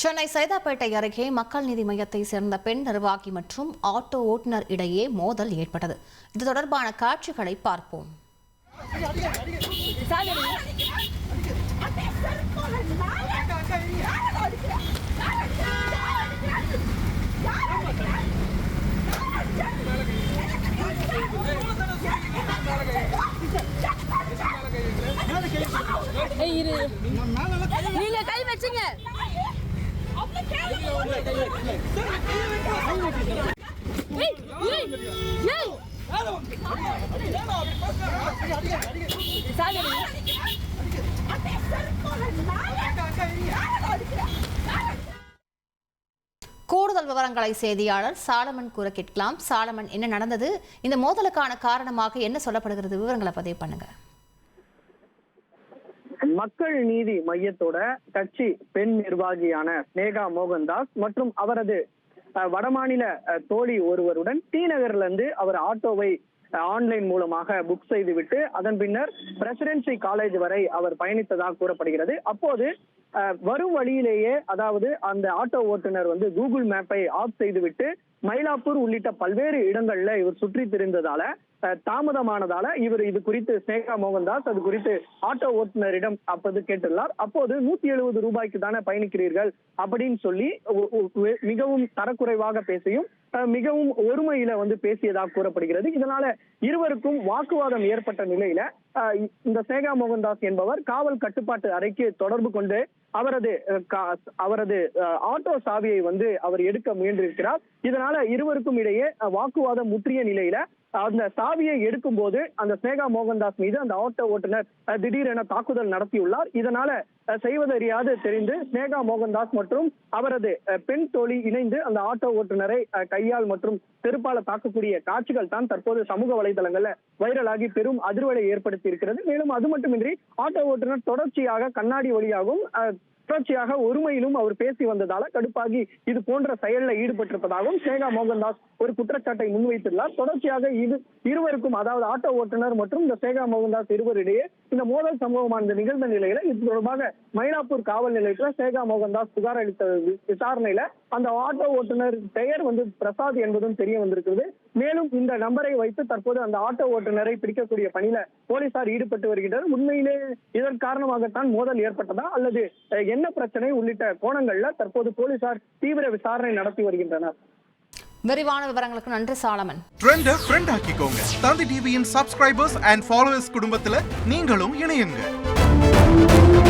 சென்னை சைதாப்பேட்டை அருகே மக்கள் நீதி மையத்தை சேர்ந்த பெண் நிர்வாகி மற்றும் ஆட்டோ ஓட்டுநர் இடையே மோதல் ஏற்பட்டது. இது தொடர்பான காட்சிகளை பார்ப்போம். நீங்க கை வச்சுங்க. கூடுதல் விவரங்களை செய்தியாளர் சாலமன் கூற கேட்கலாம். சாலமன் என்ன நடந்தது? இந்த மோதலுக்கான காரணமாக என்ன சொல்லப்படுகிறது? விவரங்களை பதிவு பண்ணுங்க. மக்கள் நீதி மையத்தோட கட்சி பெண் நிர்வாகியான ஸ்னேகா மோகன்தாஸ் மற்றும் அவரது வடமாநில தோழி ஒருவருடன் டி நகர்ல இருந்து அவர் ஆட்டோவை ஆன்லைன் மூலமாக புக் செய்துவிட்டு அதன் பின்னர் பிரசிடென்சி காலேஜ் வரை அவர் பயணித்ததாக கூறப்படுகிறது. அப்போது வரும் வழியிலேயே அதாவது அந்த ஆட்டோ ஓட்டுநர் வந்து கூகுள் மேப்பை ஆஃப் செய்துவிட்டு மயிலாப்பூர் உள்ளிட்ட பல்வேறு இடங்கள்ல இவர் சுற்றி திரிந்ததால தாமதமானதால இவர் இது குறித்து ஸ்னேகா மோகன்தாஸ் அது குறித்து ஆட்டோ ஓட்டுநரிடம் அப்போது கேட்டுள்ளார். அப்போது நூத்தி எழுபது ரூபாய்க்கு தானே பயணிக்கிறீர்கள் அப்படின்னு சொல்லி மிகவும் தரக்குறைவாக பேசியும் மிகவும் ஒருமையில வந்து பேசியதாக கூறப்படுகிறது. இதனால இருவருக்கும் வாக்குவாதம் ஏற்பட்ட நிலையில இந்த சேகா மோகன்தாஸ் என்பவர் காவல் கட்டுப்பாட்டு அறைக்கு தொடர்பு கொண்டு அவரது அவரது ஆட்டோ சாவியை வந்து அவர் எடுக்க முயன்றிருக்கிறார். இதனால இருவருக்கும் இடையே வாக்குவாதம் முற்றிய நிலையில அந்த சாவியை எடுக்கும் போது அந்த ஸ்னேகா மோகன்தாஸ் மீது அந்த ஆட்டோ ஓட்டுநர் திடீரென தாக்குதல் நடத்தியுள்ளார். இதனால செய்வதறியாது தெரிந்து ஸ்னேகா மோகன்தாஸ் மற்றும் அவரது அஹ், பெண் தோழி இணைந்து அந்த ஆட்டோ ஓட்டுநரை அஹ், கையால் மற்றும் செருப்பால தாக்கக்கூடிய காட்சிகள் தான் தற்போது சமூக வலைதளங்கள்ல வைரலாகி பெரும் அதிர்வலை ஏற்படுத்தி இருக்கிறது. மேலும் அது மட்டுமின்றி ஆட்டோ ஓட்டுநர் தொடர்ச்சியாக கண்ணாடி வழியாகவும் தொடர்ச்சியாக ஒருமையிலும் அவர் பேசி வந்ததால கடுப்பாகி இது போன்ற செயலில் ஈடுபட்டிருப்பதாகவும் சேகா மோகன்தாஸ் ஒரு குற்றச்சாட்டை முன்வைத்துள்ளார் தொடர்ச்சியாக இது இருவருக்கும் அதாவது ஆட்டோ ஓட்டுநர் மற்றும் இந்த சேகா மோகன்தாஸ் இருவரிடையே இந்த மோதல் சம்பவமானது நிகழ்ந்த நிலையில இது தொடர்பாக மயிலாப்பூர் காவல் நிலையத்தில் சேகா மோகன்தாஸ் புகார் அளித்த விசாரணையில அந்த ஆட்டோ ஓட்டுநர் பெயர் வந்து பிரசாத் என்பதும் தெரிய வந்திருக்கிறது. மேலும் இந்த நம்பரை வைத்து தற்போது அந்த ஆட்டோ ஓட்டுநரை பிடிக்கக்கூடிய பணியில போலீசார் ஈடுபட்டு வருகின்றனர். உண்மையிலே இதன் காரணமாகத்தான் மோதல் ஏற்பட்டதா? அல்லது என்ன பிரச்சனை உள்ளிட்ட கோணங்கள்ல தற்போது போலீசார் தீவிர விசாரணை நடத்தி வருகின்றனர். விரிவான விவரங்களுக்கு நன்றி சாலமன். ட்ரெண்ட ஃப்ரெண்ட் ஆக்கிக்கோங்க. தந்தி டிவியின் சப்ஸ்கிரைபர்ஸ் அண்ட் ஃபாலோவர்ஸ் குடும்பத்துல நீங்களும் இணையுங்க.